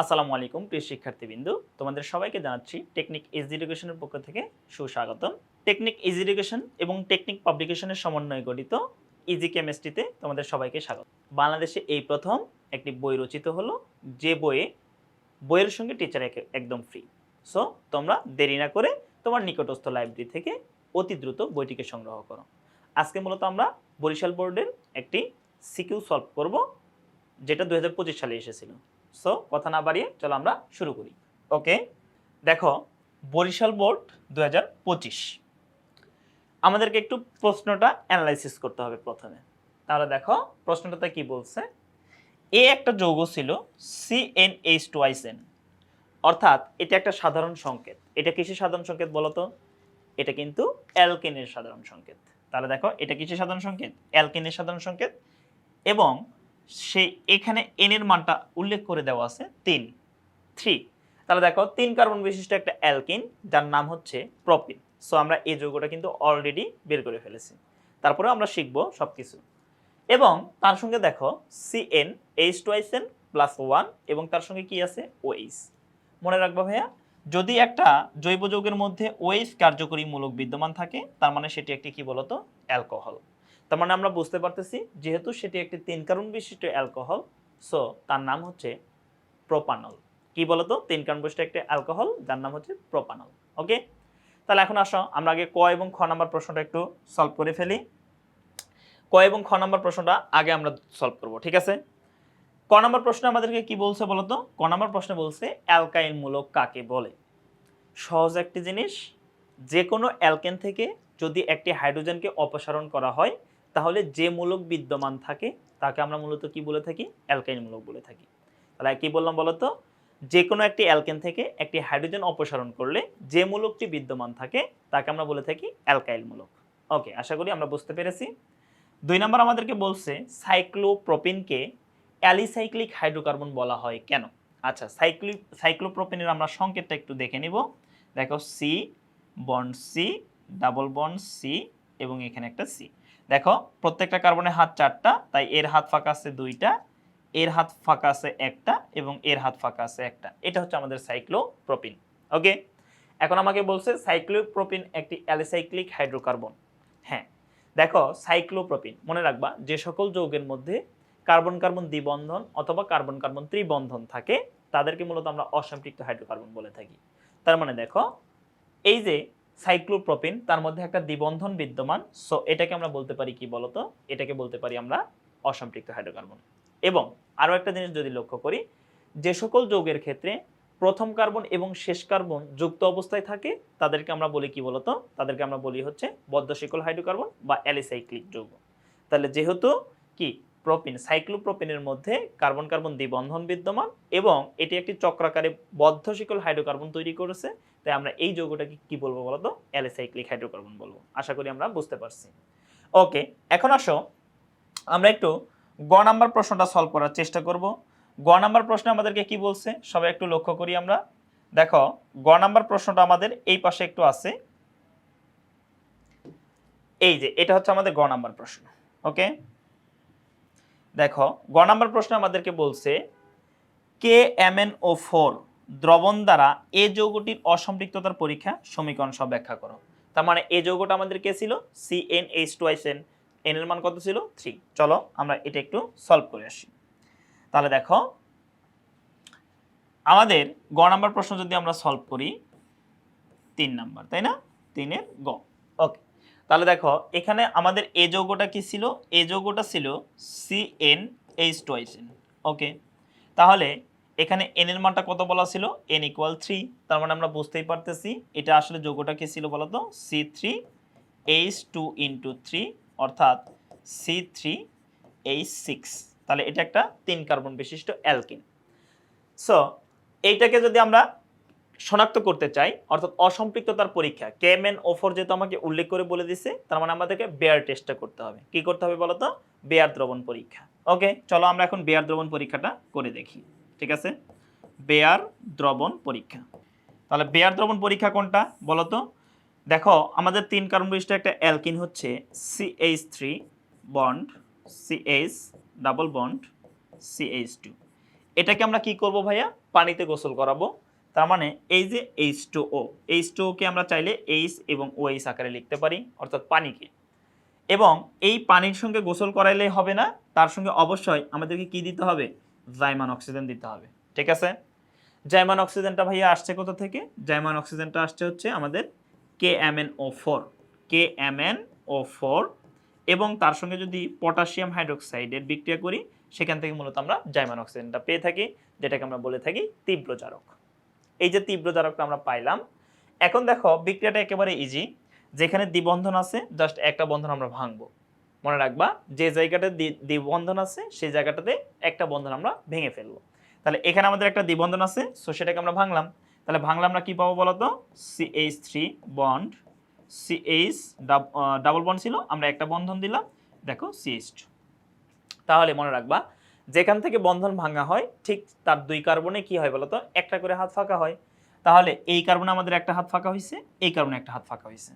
আসসালামু আলাইকুম, প্রিয় শিক্ষার্থীবৃন্দু। তোমাদের সবাইকে জানাচ্ছি টেকনিক ইজ এডুকেশনের পক্ষ থেকে সুস্বাগতম। টেকনিক ইজ এডুকেশন এবং টেকনিক পাবলিকেশনের সমন্বয়ে গঠিত ইজি কেমিস্ট্রিতে তোমাদের সবাইকে স্বাগত। বাংলাদেশে এই প্রথম একটি বই রচিত হলো, যে বইয়ে বইয়ের সঙ্গে টিচার একদম ফ্রি সো তোমরা দেরি না করে তোমার নিকটস্থ লাইব্রেরি থেকে অতি দ্রুত বইটিকে সংগ্রহ করো। আজকে মূলত আমরা বরিশাল বোর্ডের একটি সিকিউ সলভ করব, যেটা দু হাজার পঁচিশ সালে এসেছিল। সো কথা না বাড়িয়ে চলো আমরা শুরু করি। ওকে দেখো, বরিশাল বোর্ড দু হাজার পঁচিশ। আমাদেরকে একটু প্রশ্নটা অ্যানালাইসিস করতে হবে প্রথমে। তাহলে দেখো, প্রশ্নটাতে কি বলছে? এ একটা যৌগ ছিল সি এন এইচ টু আইসেন অর্থাৎ এটা একটা সাধারণ সংকেত। এটা কিসের সাধারণ সংকেত বলতো এটা কিন্তু অ্যালকেনের সাধারণ সংকেত। তাহলে দেখো, এটা কিসের সাধারণ সংকেত? অ্যালকেনের সাধারণ সংকেত। এবং সেই এখানে এন এর মানটা উল্লেখ করে দেওয়া আছে তিন। থ্রি। তাহলে দেখো, তিন কার্বন বিশিষ্ট একটা অ্যালকিন, যার নাম হচ্ছে প্রপিন। সো আমরা এই যৌগটা কিন্তু অলরেডি বের করে ফেলেছি। তারপরে আমরা শিখব সব কিছু এবং তার সঙ্গে দেখো C N H twice N plus one এবং তার সঙ্গে কি আছে? ওএইচ মনে রাখবা ভাইয়া, যদি একটা জৈব যৌগের মধ্যে ওএইচ কার্যকরী মূলক বিদ্যমান থাকে, তার মানে সেটি একটি কি বলতো? অ্যালকোহল। তার মানে আমরা বুঝতে পারতেছি যেহেতু সেটি একটি তিন কারণ বিশিষ্ট অ্যালকোহল সো তার নাম হচ্ছে প্রোপানল। কি বলতো? তিন কারণ বিশিষ্ট একটি অ্যালকোহল, যার নাম হচ্ছে প্রোপানল। ওকে তাহলে এখন আসো, আমরা আগে ক এবং খ নাম্বার প্রশ্নটা একটু সলভ করে ফেলি। ক এবং খ নাম্বার প্রশ্নটা আগে আমরা সলভ করব, ঠিক আছে? ক নাম্বার প্রশ্ন আমাদেরকে কি বলছে বলতো? ক নাম্বার প্রশ্নে বলছে অ্যালকাইল মূলক কাকে বলে? সহজ একটি জিনিস যে কোনো অ্যালকেন থেকে যদি একটি হাইড্রোজেনকে অপসারণ করা হয় তাহলে যে মূলক বিদ্যমান থাকে, তাকে আমরা মূলত কি বলে থাকি? অ্যালকাইল মূলক বলে থাকি। তাহলে কি বললাম বলতো যে কোনো একটি অ্যালকেন থেকে একটি হাইড্রোজেন অপসারণ করলে যে মূলকটি বিদ্যমান থাকে, তাকে আমরা বলে থাকি অ্যালকাইল মূলক। ওকে, আশা করি আমরা বুঝতে পেরেছি। দুই নম্বর আমাদেরকে বলছে, সাইক্লোপ্রোপিনকে অ্যালিসাইক্লিক হাইড্রোকার্বন বলা হয় কেন? আচ্ছা সাইক্লি, সাইক্লোপ্রোপিনের আমরা সংকেতটা একটু দেখে নিব। দেখো, C, bond C, double bond C এবং এখানে একটা সি। দেখো, প্রত্যেকটা কার্বনের হাত চারটা, তাই এর হাত ফাঁকা আছে দুইটা, এর হাত ফাঁকা আছে একটা এবং এর হাত ফাঁকা আছে একটা। এটা হচ্ছে আমাদের সাইক্লোপ্রোপিন ওকে এখন আমাকে বলছে সাইক্লোপ্রোপিন একটি অ্যালিসাইক্লিক হাইড্রোকার্বন হ্যাঁ দেখো সাইক্লোপ্রোপিন মনে রাখবা, যে সকল যৌগের মধ্যে কার্বন কার্বন দ্বিবন্ধন অথবা কার্বন কার্বন ত্রিবন্ধন থাকে, তাদেরকে মূলত আমরা অসম্পৃক্ত হাইড্রোকার্বন বলে থাকি। তার মানে দেখো, এই যে সাইক্লোপ্রোপিন, তার মধ্যে একটা দ্বিবন্ধন বিদ্যমান সো এটাকে আমরা বলতে পারি কি বলতো? এটাকে বলতে পারি আমরা অসম্পৃক্ত হাইড্রোকার্বন। এবং আরও একটা জিনিস যদি লক্ষ্য করি, যে সকল যৌগের ক্ষেত্রে প্রথম কার্বন এবং শেষ কার্বন যুক্ত অবস্থায় থাকে, তাদেরকে আমরা বলি কি বলতো? তাদেরকে আমরা বলি হচ্ছে বদ্ধশিকল হাইড্রোকার্বন বা অ্যালিসাইক্লিক যৌগ। তাহলে যেহেতু কি? প্রোপিন সাইক্লোপ্রোপিনের মধ্যে কার্বন কার্বন দ্বিবন্ধন বিদ্যমান এবং এটি একটি চক্রাকারে বদ্ধ শিকল হাইড্রোকার্বন তৈরি করেছে। তাই আমরা এই যৌগটাকে কি বলব বলতো? অ্যালিসাইক্লিক হাইড্রোকার্বন বলব। আশা করি আমরা বুঝতে পারছি। ওকে, এখন আসো। আমরা একটু গ নাম্বার প্রশ্নটা সলভ করার চেষ্টা করব। গ নাম্বার প্রশ্নে আমাদেরকে কি বলছে? সবাই একটু লক্ষ্য করি আমরা। দেখো, গ নাম্বার প্রশ্নটা আমাদের এই পাশে একটু আছে। এই যে, এটা হচ্ছে আমাদের গ নাম্বার প্রশ্ন। ওকে? দেখো, গ নাম্বার প্রশ্ন আমাদেরকে বলছে, K M N O four দ্রবণ দ্বারা এ যৌগটির অসম্পৃক্ততার পরীক্ষা সমীকরণ সব ব্যাখ্যা করো। তার মানে এই যৌগটা আমাদের কে ছিল? C N H two N N এর মান কত ছিল? থ্রি চলো, আমরা এটা একটু সলভ করে আসি। তাহলে দেখো, আমাদের গ নাম্বার প্রশ্ন যদি আমরা সলভ করি, তিন নাম্বার, তাই না? তিনের গ। ওকে তাহলে দেখো, এখানে আমাদের এ যৌগটা কি ছিল? এ যৌগটা ছিল C N H twice N okay তাহলে এখানে এন এর মানটা কত বলা ছিল? এন ইকুয়াল থ্রি তার মানে আমরা বুঝতেই পারতেছি এটা আসলে যৌগটা কি ছিল বলতো? C three H two into three অর্থাৎ সি থ্রি এইচ সিক্স তাহলে এটা একটা তিন কার্বন বিশিষ্ট অ্যালকিন। সো এইটাকে যদি আমরা শনাক্ত করতে চাই, অর্থাৎ অসম্পৃক্ততার পরীক্ষা। কেএমএন ওফর যেহেতু আমাকে উল্লেখ করে বলে দিছে, তার মানে আমাদেরকে বেয়ার টেস্টটা করতে হবে। কি করতে হবে বলতো? বেয়ার দ্রবণ পরীক্ষা। ওকে চলো আমরা এখন বেয়ার দ্রবণ পরীক্ষাটা করে দেখি। ঠিক আছে? বেয়ার দ্রবণ পরীক্ষা। তাহলে বেয়ার দ্রবণ পরীক্ষা কোনটা বলতো? দেখো, আমাদের তিন কার্বন বিশিষ্ট একটা অ্যালকিন হচ্ছে CH three bond CH double bond CH two এটাকে আমরা কি করব ভাইয়া? পানিতে গোসল করাবো। তার মানে এই যে H two O H two okay আমরা চাইলে এইচ এবং ও এইচ আকারে লিখতে পারি, অর্থাৎ পানিকে। এবং এই পানির সঙ্গে গোসল করাইলেই হবে না, তার সঙ্গে অবশ্যই আমাদেরকে কি দিতে হবে? জাইমান অক্সিজেন দিতে হবে। ঠিক আছে? জাইমান অক্সিজেনটা ভাইয়া আসছে কোথা থেকে? জাইমান অক্সিজেনটা আসছে হচ্ছে আমাদের K M N O four K M N O four এবং তার সঙ্গে যদি পটাশিয়াম হাইড্রোক্সাইডের বিক্রিয়া করি, সেখান থেকে মূলত আমরা জাইমান অক্সিজেনটা পেয়ে থাকি, যেটাকে আমরা বলে থাকি তীব্রজারক এই যে তীব্রজারকটা আমরা পাইলাম। এখন দেখো, বিক্রিয়াটা একেবারে ইজি যেখানে দ্বিবন্ধন আছে জাস্ট একটা বন্ধন আমরা ভাঙবো। মনে রাখবা, যে জায়গাটা দ্বি- দ্বিবন্ধন আছে, সেই জায়গাটাতে একটা বন্ধন আমরা ভেঙে ফেলব। তাহলে এখানে আমাদের একটা দ্বিবন্ধন আছে সো সেটাকে আমরা ভাঙলাম। তাহলে ভাঙলে আমরা কি পাবো বলতো? C H three bond C H double bond ছিল, আমরা একটা বন্ধন দিলাম। দেখো সিএইচ তাহলে মনে রাখবা যেখান থেকে বন্ধন ভাঙা হয়, ঠিক তার দুই কার্বনে কি হয় বলতো? একটা করে হাত ফাঁকা হয়। তাহলে এই কার্বনে আমাদের একটা হাত ফাঁকা হয়েছে এই কার্বনে একটা হাত ফাঁকা হয়েছে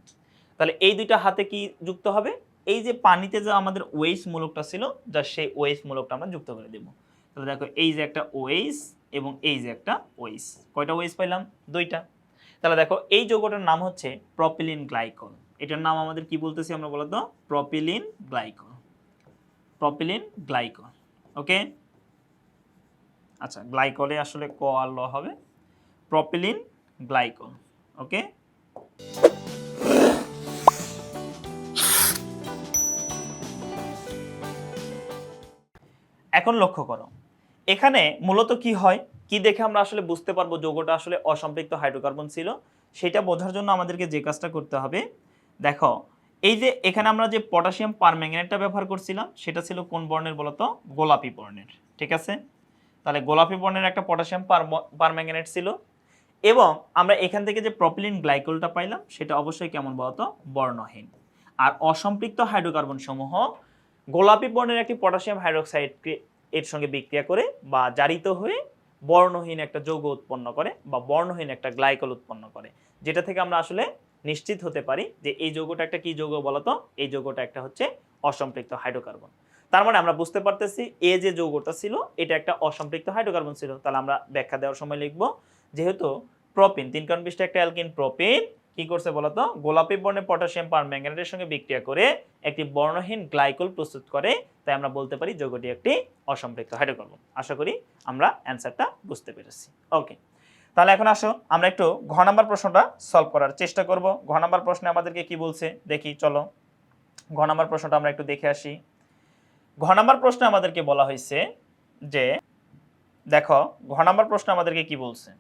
তাহলে এই দুইটা হাতে কি যুক্ত হবে? এই যে পানিতে যে আমাদের ওয়েস মূলকটা ছিল, যা সেই ওয়েস মূলকটা আমরা যুক্ত করে দেব। তাহলে দেখো, এই যে একটা ওয়েস এবং এই যে একটা ওয়েস কয়টা ওয়েস পাইলাম? দুইটা। তাহলে দেখো, এই যৌগটার নাম হচ্ছে প্রপিলিন গ্লাইকল এটার নাম আমাদের কি বলতেছি আমরা বলতো? Propylene glycol propylene glycol okay? আচ্ছা গ্লাইকলে আসলে ক আর ল হবে? Propylene, glycol, okay? এখন লক্ষ্য করো, এখানে মূলত কি হয়? কি দেখে আমরা আসলে বুঝতে পারব যৌগটা আসলে অসম্পৃক্ত হাইড্রোকার্বন ছিল? সেটা বোঝার জন্য আমাদেরকে যে কাজটা করতে হবে, দেখো এই যে এখানে আমরা যে পটাশিয়াম পারম্যাঙ্গানেটটা ব্যবহার করছিলাম, সেটা ছিল কোন বর্ণের বলতো? গোলাপি বর্ণের, ঠিক আছে? তাহলে গোলাপি বর্ণের একটা পটাশিয়াম পারম্যাঙ্গানেট ছিল এবং আমরা এখান থেকে যে প্রপিলিন গ্লাইকোলটা পাইলাম, সেটা অবশ্যই কেমন বলতো? বর্ণহীন। আর অসম্পৃক্ত হাইড্রোকার্বন সমূহ গোলাপি বর্ণের একটি পটাশিয়াম হাইড্রোক্সাইড এর সঙ্গে বিক্রিয়া করে বা জারিত হয়ে বর্ণহীন একটা যৌগ উৎপন্ন করে বা বর্ণহীন একটা গ্লাইকল উৎপন্ন করে, যেটা থেকে আমরা আসলে নিশ্চিত হতে পারি যে এই যৌগটা একটা কি যৌগ বলতো? এই যৌগটা একটা হচ্ছে অসম্পৃক্ত হাইড্রোকার্বন। তার মানে আমরা বুঝতে পারতেছি এ যে যৌগটা ছিল, এটা একটা অসম্পৃক্ত হাইড্রোকার্বন ছিল। তাহলে আমরা ব্যাখ্যা দেওয়ার সময় লিখব, যেহেতু প্রোপিন, তিন কারণ বিশটা একটা অ্যালকিন প্রোপিন, কি করছে বলতো? গোলাপি বর্ণের পটাশিয়াম পারম্যাঙ্গানেটের সঙ্গে বিক্রিয়া করে একটি বর্ণহীন গ্লাইকোল প্রস্তুত করে, তাই আমরা বলতে পারি যৌগটি একটি অসম্পৃক্ত হাইড্রোকার্বন। আশা করি আমরা অ্যান্সারটা বুঝতে পেরেছি। ওকে। তাহলে এখন আসো, আমরা একটু ঘ নাম্বার প্রশ্নটা সলভ করার চেষ্টা করব। ঘ নাম্বার প্রশ্নে আমাদেরকে কি বলছে? দেখি, চলো। ঘ নাম্বার প্রশ্নটা আমরা একটু দেখে আসি। ঘ নাম্বার প্রশ্নে আমাদেরকে বলা হয়েছে যে, দেখো, ঘ নাম্বার প্রশ্নে আমাদেরকে কি বলছে?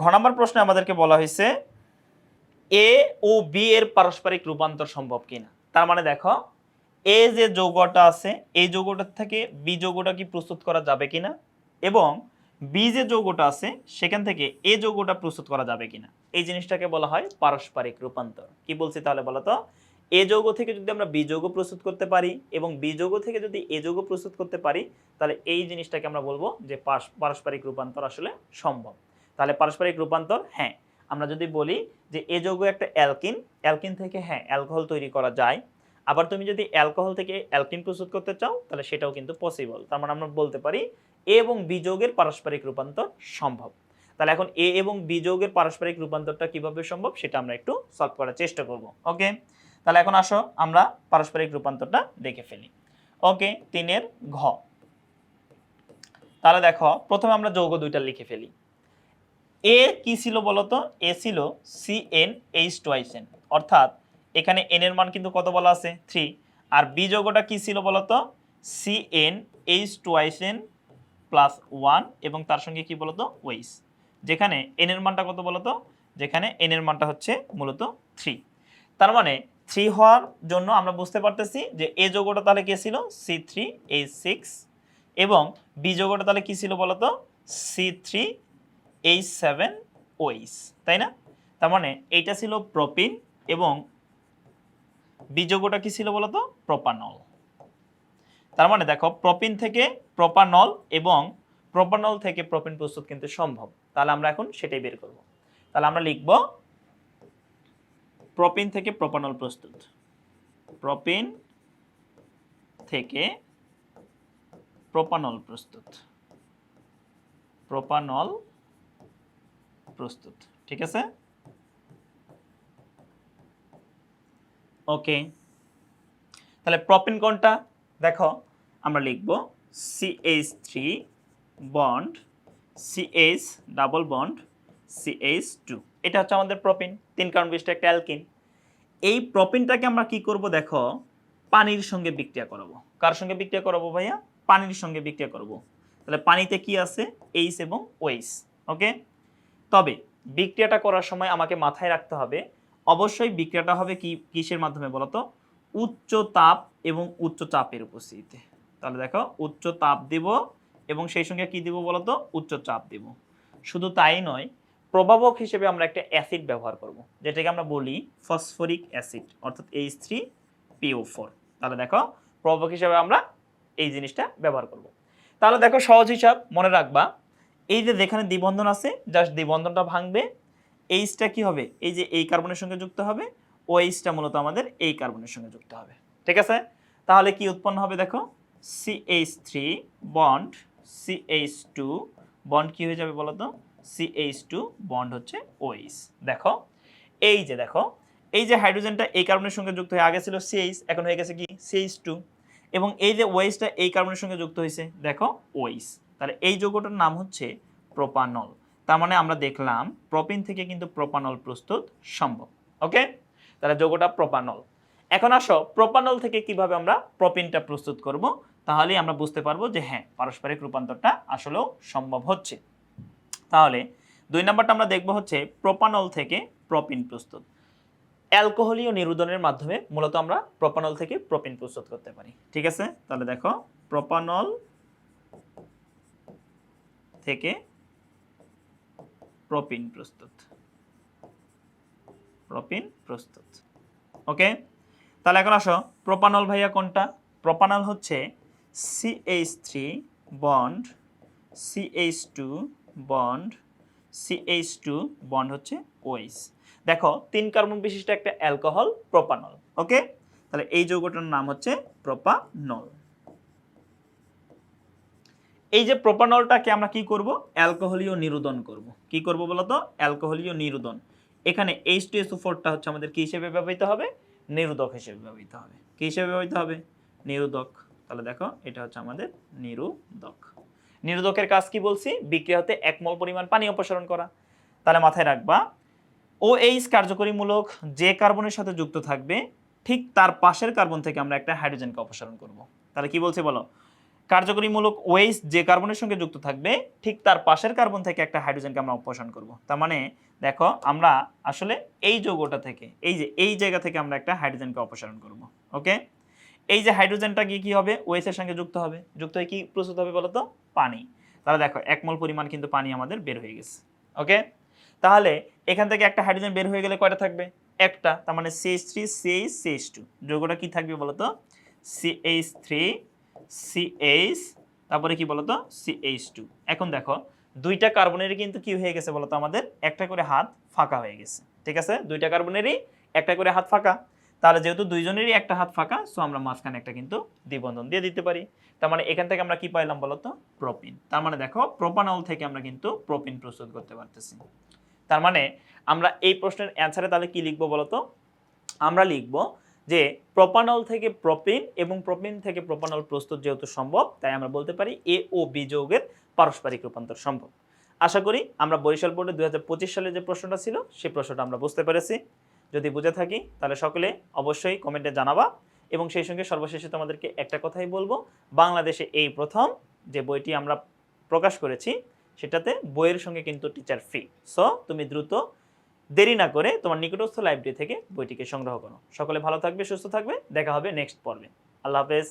ঘ নাম্বার প্রশ্নে আমাদেরকে বলা হয়েছে, এ ও বি এর পারস্পরিক রূপান্তর সম্ভব কিনা? তার মানে দেখো, এ যে যৌগটা আছে, এই যৌগটার থেকে বি যৌগটা কি প্রস্তুত করা যাবে কিনা? এবং বি যে যৌগটা আছে, সেখান থেকে এ যৌগটা প্রস্তুত করা যাবে কিনা। এই জিনিসটাকে বলা হয় পারস্পরিক রূপান্তর। কি বলছি তাহলে বলো তো? এ যৌগ থেকে যদি আমরা বি যৌগ প্রস্তুত করতে পারি এবং বি যৌগ থেকে যদি এ যৌগ প্রস্তুত করতে পারি, তাহলে এই জিনিসটাকে আমরা বলব যে পারস- পারস্পরিক রূপান্তর আসলে সম্ভব। তাহলে পারস্পরিক রূপান্তর হ্যাঁ আমরা যদি বলি যে এ যৌগ একটা অ্যালকিন অ্যালকিন থেকে হ্যাঁ অ্যালকোহল তৈরি করা যায়। আবার তুমি যদি অ্যালকোহল থেকে অ্যালকিন প্রস্তুত করতে চাও, তাহলে সেটাও কিন্তু পসিবল তার মানে আমরা বলতে পারি এ এবং বি যৌগের পারস্পরিক রূপান্তর সম্ভব। তাহলে এখন এ এবং বি যৌগের পারস্পরিক রূপান্তরটা কীভাবে সম্ভব সেটা আমরা একটু সলভ করার চেষ্টা করব। ওকে তাহলে এখন আসো, আমরা পারস্পরিক রূপান্তরটা দেখে ফেলি। ওকে তিনের ঘ। তাহলে দেখো, প্রথমে আমরা যৌগ দুইটা লিখে ফেলি। এ কি ছিল বলতো? এ ছিল সি এন এইচ টোয়াইসেন অর্থাৎ এখানে এন এর মান কিন্তু কত বলা আছে? থ্রি আর বি যৌগটা কি ছিল বলতো? C N H twice N plus one এবং তার সঙ্গে কি বলতো? ওয়েস যেখানে এন এর মানটা কত বলতো? যেখানে এন এর মানটা হচ্ছে মূলত থ্রি তার মানে থ্রি হওয়ার জন্য আমরা বুঝতে পারতেছি যে এ যৌগটা তাহলে কে ছিল? সি থ্রি এইচ সিক্স এবং বি যৌগটা তাহলে কি ছিল বলতো? সি থ্রি এইচ সেভেন ওইস তাই না? তার মানে এইটা ছিল প্রোপিন এবং বীজগটা কি ছিল বলতো? প্রোপানল তার মানে দেখো প্রোপিন থেকে প্রোপানল এবং প্রোপানল থেকে প্রোপিন প্রস্তুত কিন্তু সম্ভব। তাহলে আমরা এখন সেটাই বের করব। তাহলে আমরা লিখব প্রোপিন থেকে প্রোপানল প্রস্তুত। প্রোপিন থেকে প্রোপানল প্রস্তুত। প্রোপানল প্রস্তুত। ঠিক আছে? ওকে তাহলে প্রপিন কোনটা? দেখো, আমরা লিখব CH three bond CH double bond CH two এটা হচ্ছে আমাদের প্রপিন তিন কারণ বিশিষ্ট একটা অ্যালকিন। এই প্রপিনটাকে আমরা কি করব দেখো, পানির সঙ্গে বিক্রিয়া করাবো। কার সঙ্গে বিক্রিয়া করাবো ভাইয়া? পানির সঙ্গে বিক্রিয়া করব। তাহলে পানিতে কি আছে? এইচ এবং ওয়েস ওকে তবে বিক্রিয়াটা করার সময় আমাকে মাথায় রাখতে হবে, অবশ্যই বিক্রিয়াটা হবে কি, কিসের মাধ্যমে বলতো? উচ্চ তাপ এবং উচ্চ চাপের উপস্থিতিতে। তাহলে দেখো, উচ্চ তাপ দিব এবং সেই সঙ্গে কি দিব বলতো উচ্চ চাপ দিব। শুধু তাই নয়, প্রভাবক হিসেবে আমরা একটা অ্যাসিড ব্যবহার করব, যেটাকে আমরা বলি ফসফরিক অ্যাসিড, অর্থাৎ এইচ থ্রি পিও ফোর তাহলে দেখো, প্রভাবক হিসেবে আমরা এই জিনিসটা ব্যবহার করব। তাহলে দেখো, সহজ হিসাব, মনে রাখবা, এই যে যেখানে দ্বিবন্ধন আছে জাস্ট দ্বিবন্ধনটা ভাঙবে এইচটা কি হবে? এই যে এই কার্বনের সঙ্গে যুক্ত হবে ও এইচটা মূলত আমাদের এই কার্বনের সঙ্গে যুক্ত হবে। ঠিক আছে? তাহলে কি উৎপন্ন হবে দেখো? CH three bond CH two bond কি হয়ে যাবে বলো তো সিএইচ টু বন্ড হচ্ছে ওইচ দেখো? এই যে দেখো, এই যে হাইড্রোজেনটা এই কার্বনের সঙ্গে যুক্ত হয়ে আগে ছিল সিএইচ এখন হয়ে গেছে কি? সিএইচ টু এবং এই যে ওয়েসটা এই কার্বনের সঙ্গে যুক্ত হয়েছে, দেখো ওইস তাহলে এই যৌগটার নাম হচ্ছে প্রোপানল তার মানে আমরা দেখলাম প্রোপিন থেকে কিন্তু প্রোপানল প্রস্তুত সম্ভব। ওকে তাহলে যৌগটা প্রোপানল এখন আসো প্রোপানল থেকে কীভাবে আমরা প্রোপিনটা প্রস্তুত করব? তাহলেই আমরা বুঝতে পারব যে হ্যাঁ পারস্পরিক রূপান্তরটা আসলেও সম্ভব হচ্ছে। তাহলে দুই নাম্বারটা আমরা দেখব হচ্ছে প্রোপানল থেকে প্রোপিন প্রস্তুত। অ্যালকোহলীয় নিরুদনের মাধ্যমে মূলত আমরা প্রোপানল থেকে প্রোপিন প্রস্তুত করতে পারি। ঠিক আছে? তাহলে দেখো প্রোপানল থেকে প্রোপিন প্রস্তুত। প্রোপিন প্রস্তুত। ওকে? তাহলে এখন আসো, প্রোপানল ভাইয়া কোনটা? প্রোপানল হচ্ছে CH three bond CH two bond CH two bond হচ্ছে ওইস দেখো, তিন কার্বন বিশিষ্ট একটা অ্যালকোহল প্রোপানল, ওকে? তাহলে এই যৌগটার নাম হচ্ছে প্রোপানল। এই যে প্রোপানলটাকে আমরা কি করব? অ্যালকোহলীয় নিরুদন করব। কি করব বলতো? অ্যালকোহলীয় নিরুদন এখানে এইচ টু এসও ফোরটা হচ্ছে আমাদের কি হিসেবে ব্যবহৃত হবে? নিরোধক হিসেবে ব্যবহৃত হবে। কি হিসেবে ব্যবহৃত হবে? নিরোধক তাহলে দেখো, এটা হচ্ছে আমাদের নিরোধক নিরোধকের কাজ কি বলছি? বিক্রিয়া হতে এক মল পরিমাণ পানি অপসারণ করা। তাহলে মাথায় রাখবা ও এইচ কার্যকরীমূলক যে কার্বনের সাথে যুক্ত থাকবে, ঠিক তার পাশের কার্বন থেকে আমরা একটা হাইড্রোজেনকে অপসারণ করব। তাহলে কি বলছে বলো? কার্যকরীমূলক ওয়েস যে কার্বনের সঙ্গে যুক্ত থাকবে, ঠিক তার পাশের কার্বন থেকে একটা হাইড্রোজেনকে আমরা অপসারণ করব। তার মানে দেখো, আমরা আসলে এই যৌগটা থেকে, এই যে, এই জায়গা থেকে আমরা একটা হাইড্রোজেনকে অপসারণ করব ওকে এই যে হাইড্রোজেনটা গিয়ে কি হবে? ওয়েস এর সঙ্গে যুক্ত হবে। যুক্ত হয়ে কি প্রস্তুত হবে বলতো? পানি। তাহলে দেখো, এক মোল পরিমাণ কিন্তু পানি আমাদের বের হয়ে গেছে ওকে তাহলে এখান থেকে একটা হাইড্রোজেন বের হয়ে গেলে কয়টা থাকবে? একটা, তার মানে CH three CH CH two যৌগটা কি থাকবে বলতো? সিএইচ থ্রি সিএইচ তারপরে কি বলতো? সিএইচ টু এখন দেখো, দুইটা কার্বনেরই কিন্তু কি হয়ে গেছে বলতো আমাদের? একটা করে হাত ফাঁকা হয়ে গেছে। ঠিক আছে? দুইটা কার্বনেরই, একটা করে হাত ফাঁকা। তাহলে যেহেতু দুইজনেরই একটা হাত ফাঁকা সো আমরা মাঝখানে একটা কিন্তু দ্বিবন্ধন দিয়ে দিতে পারি। তার মানে এখান থেকে আমরা কি পাইলাম বলতো? প্রোপিন। তার মানে দেখো, প্রোপানল থেকে আমরা কিন্তু প্রোপিন প্রস্তুত করতে পারতেছি। তার মানে আমরা এই প্রশ্নের অ্যান্সারে তাহলে কি লিখব বলতো? আমরা লিখব যে প্রোপানল থেকে প্রোপিন এবং প্রোপিন থেকে প্রোপানল প্রস্তুত যেহেতু সম্ভব, তাই আমরা বলতে পারি এ ও বি যৌগের পারস্পরিক রূপান্তর সম্ভব। আশা করি আমরা বরিশাল বোর্ডে দু হাজার পঁচিশ সালে যে প্রশ্নটা ছিল, সেই প্রশ্নটা আমরা বুঝতে পেরেছি। যদি বুঝে থাকি, তাহলে সকলে অবশ্যই কমেন্টে জানাবা এবং সেই সঙ্গে সর্বশেষে তোমাদেরকে একটা কথাই বলব, বাংলাদেশে এই প্রথম যে বইটি আমরা প্রকাশ করেছি, সেটাতে বইয়ের সঙ্গে কিন্তু টিচার ফ্রি সো তুমি দ্রুত দেরি না করে তোমার নিকটস্থ লাইব্রেরি থেকে বইটিকে সংগ্রহ করো। সকলে ভালো থাকবে, সুস্থ থাকবে। দেখা হবে নেক্সট পর্বে। আল্লাহ হাফেজ।